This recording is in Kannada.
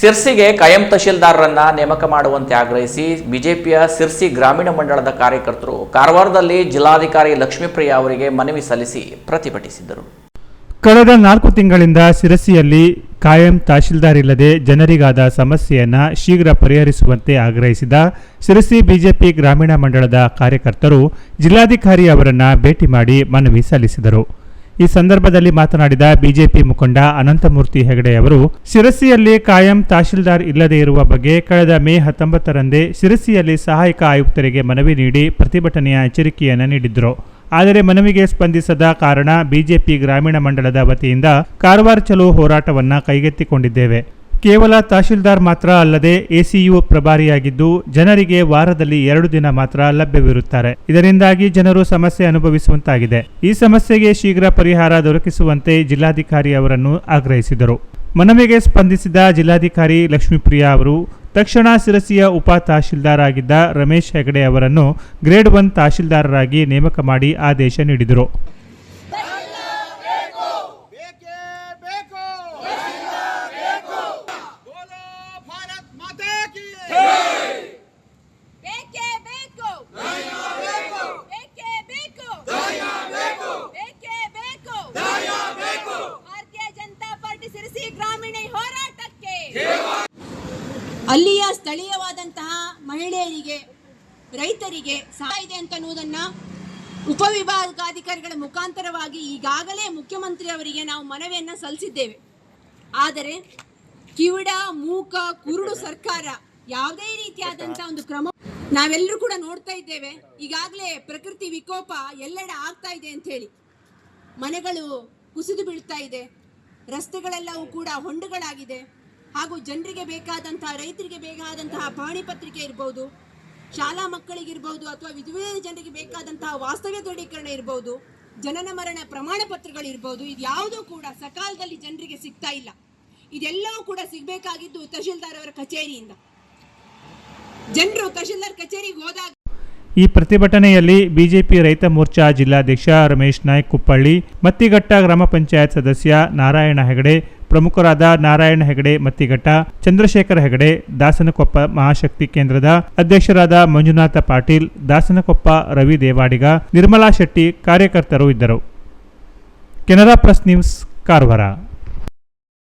ಸಿರ್ಸಿಗೆ ಕಾಯಂ ತಹಶೀಲ್ದಾರರನ್ನ ನೇಮಕ ಮಾಡುವಂತೆ ಆಗ್ರಹಿಸಿ ಬಿಜೆಪಿಯ ಸಿರ್ಸಿ ಗ್ರಾಮೀಣ ಮಂಡಳದ ಕಾರ್ಯಕರ್ತರು ಕಾರವಾರದಲ್ಲಿ ಜಿಲ್ಲಾಧಿಕಾರಿ ಲಕ್ಷ್ಮೀಪ್ರಿಯ ಅವರಿಗೆ ಮನವಿ ಸಲ್ಲಿಸಿ ಪ್ರತಿಭಟಿಸಿದರು ಕಳೆದ ನಾಲ್ಕು ತಿಂಗಳಿಂದ ಸಿರಸಿಯಲ್ಲಿ ಕಾಯಂ ತಹಶೀಲ್ದಾರ್ ಇಲ್ಲದೆ ಜನರಿಗಾದ ಸಮಸ್ಯೆಯನ್ನು ಶೀಘ್ರ ಪರಿಹರಿಸುವಂತೆ ಆಗ್ರಹಿಸಿದ ಸಿರಸಿ ಬಿಜೆಪಿ ಗ್ರಾಮೀಣ ಮಂಡಳದ ಕಾರ್ಯಕರ್ತರು ಜಿಲ್ಲಾಧಿಕಾರಿ ಅವರನ್ನ ಭೇಟಿ ಮಾಡಿ ಮನವಿ ಸಲ್ಲಿಸಿದರು. ಈ ಸಂದರ್ಭದಲ್ಲಿ ಮಾತನಾಡಿದ ಬಿಜೆಪಿ ಮುಖಂಡ ಅನಂತಮೂರ್ತಿ ಹೆಗಡೆ ಅವರು, ಶಿರಸಿಯಲ್ಲಿ ಕಾಯಂ ತಹಶೀಲ್ದಾರ್ ಇಲ್ಲದೆ ಇರುವ ಬಗ್ಗೆ ಕಳೆದ ಮೇ ಹತ್ತೊಂಬತ್ತರಂದೇ ಶಿರಸಿಯಲ್ಲಿ ಸಹಾಯಕ ಆಯುಕ್ತರಿಗೆ ಮನವಿ ನೀಡಿ ಪ್ರತಿಭಟನೆಯ ಎಚ್ಚರಿಕೆಯನ್ನು ನೀಡಿದ್ದರು ಆದರೆ ಮನವಿಗೆ ಸ್ಪಂದಿಸದ ಕಾರಣ ಬಿಜೆಪಿ ಗ್ರಾಮೀಣ ಮಂಡಳದ ವತಿಯಿಂದ ಕಾರವಾರ ಚಲೋ ಹೋರಾಟವನ್ನ ಕೈಗೆತ್ತಿಕೊಂಡಿದ್ದೇವೆ. ಕೇವಲ ತಹಶೀಲ್ದಾರ್ ಮಾತ್ರ ಅಲ್ಲದೆ ಎಸಿಯು ಪ್ರಭಾರಿಯಾಗಿದ್ದು ಜನರಿಗೆ ವಾರದಲ್ಲಿ ಎರಡು ದಿನ ಮಾತ್ರ ಲಭ್ಯವಿರುತ್ತಾರೆ. ಇದರಿಂದಾಗಿ ಜನರು ಸಮಸ್ಯೆ ಅನುಭವಿಸುವಂತಾಗಿದೆ. ಈ ಸಮಸ್ಯೆಗೆ ಶೀಘ್ರ ಪರಿಹಾರ ದೊರಕಿಸುವಂತೆ ಜಿಲ್ಲಾಧಿಕಾರಿ ಅವರನ್ನು ಆಗ್ರಹಿಸಿದರು. ಮನವಿಗೆ ಸ್ಪಂದಿಸಿದ ಜಿಲ್ಲಾಧಿಕಾರಿ ಲಕ್ಷ್ಮೀಪ್ರಿಯಾ ಅವರು, ತಕ್ಷಣ ಸಿರಸಿಯ ಉಪ ತಹಶೀಲ್ದಾರ್ ಆಗಿದ್ದ ರಮೇಶ್ ಹೆಗಡೆ ಅವರನ್ನು ಗ್ರೇಡ್ ಒನ್ ತಹಶೀಲ್ದಾರರಾಗಿ ನೇಮಕ ಮಾಡಿ ಆದೇಶ ನೀಡಿದರು. ಅಲ್ಲಿಯ ಸ್ಥಳೀಯವಾದಂತಹ ಮಹಿಳೆಯರಿಗೆ, ರೈತರಿಗೆ ಸಹಾಯ ಇದೆ ಅಂತ ಅನ್ನುವುದನ್ನ ಉಪವಿಭಾಗಾಧಿಕಾರಿಗಳ ಮುಖಾಂತರವಾಗಿ ಈಗಾಗಲೇ ಮುಖ್ಯಮಂತ್ರಿ ಅವರಿಗೆ ನಾವು ಮನವಿಯನ್ನ ಸಲ್ಲಿಸಿದ್ದೇವೆ. ಆದರೆ ಕಿವಿಡ, ಮೂಕ, ಕುರುಡು ಸರ್ಕಾರ ಯಾವುದೇ ರೀತಿಯಾದಂತಹ ಒಂದು ಕ್ರಮ ನಾವೆಲ್ಲರೂ ಕೂಡ ನೋಡ್ತಾ ಇದ್ದೇವೆ. ಈಗಾಗಲೇ ಪ್ರಕೃತಿ ವಿಕೋಪ ಎಲ್ಲೆಡೆ ಆಗ್ತಾ ಇದೆ ಅಂತ ಹೇಳಿ. ಮನೆಗಳು ಕುಸಿದು ಬೀಳ್ತಾ ಇದೆ. ರಸ್ತೆಗಳೆಲ್ಲವೂ ಕೂಡ ಹೊಂಡಗಳಾಗಿದೆ. ಹಾಗೂ ಜನರಿಗೆ ಬೇಕಾದಂತಹ ರೈತರಿಗೆ ಬೇಕಾದಂತಹ ಪಾಣಿಪತ್ರಿಕೆ ಇರ್ಬೋದು, ಶಾಲಾ ಮಕ್ಕಳಿಗಿರ್ಬೋದು ಅಥವಾ ವಿಧವೆ ಜನರಿಗೆ ಬೇಕಾದಂತಹ ವಾಸ್ತವ್ಯ ದೃಢೀಕರಣ ಇರ್ಬೋದು, ಜನನ ಮರಣ ಪ್ರಮಾಣ ಪತ್ರಗಳಿರ್ಬೋದು ಇದು ಯಾವುದೂ ಕೂಡ ಸಕಾಲದಲ್ಲಿ ಜನರಿಗೆ ಸಿಗ್ತಾ ಇಲ್ಲ. ಇದೆಲ್ಲವೂ ಕೂಡ ಸಿಗಬೇಕಾಗಿದ್ದು ತಹಶೀಲ್ದಾರ್ ಅವರ ಕಚೇರಿಯಿಂದ. ಜನರು ತಹಶೀಲ್ದಾರ್ ಕಚೇರಿಗೆ ಹೋದಾಗ ಈ ಪ್ರತಿಭಟನೆಯಲ್ಲಿ ಬಿಜೆಪಿ ರೈತ ಮೋರ್ಚಾ ಜಿಲ್ಲಾಧ್ಯಕ್ಷ ರಮೇಶ್ ನಾಯ್ಕ ಕುಪ್ಪಳ್ಳಿ, ಮತ್ತಿಘಟ್ಟ ಗ್ರಾಮ ಪಂಚಾಯತ್ ಸದಸ್ಯ ನಾರಾಯಣ ಹೆಗಡೆ ಪ್ರಮುಖರಾದ ನಾರಾಯಣ ಹೆಗಡೆ ಮತ್ತಿಘಟ್ಟ ಚಂದ್ರಶೇಖರ ಹೆಗಡೆ, ದಾಸನಕೊಪ್ಪ ಮಹಾಶಕ್ತಿ ಕೇಂದ್ರದ ಅಧ್ಯಕ್ಷರಾದ ಮಂಜುನಾಥ ಪಾಟೀಲ್, ದಾಸನಕೊಪ್ಪ ರವಿ ದೇವಾಡಿಗ, ನಿರ್ಮಲಾ ಶೆಟ್ಟಿ ಕಾರ್ಯಕರ್ತರು ಇದ್ದರು. Canara press news, Karwar.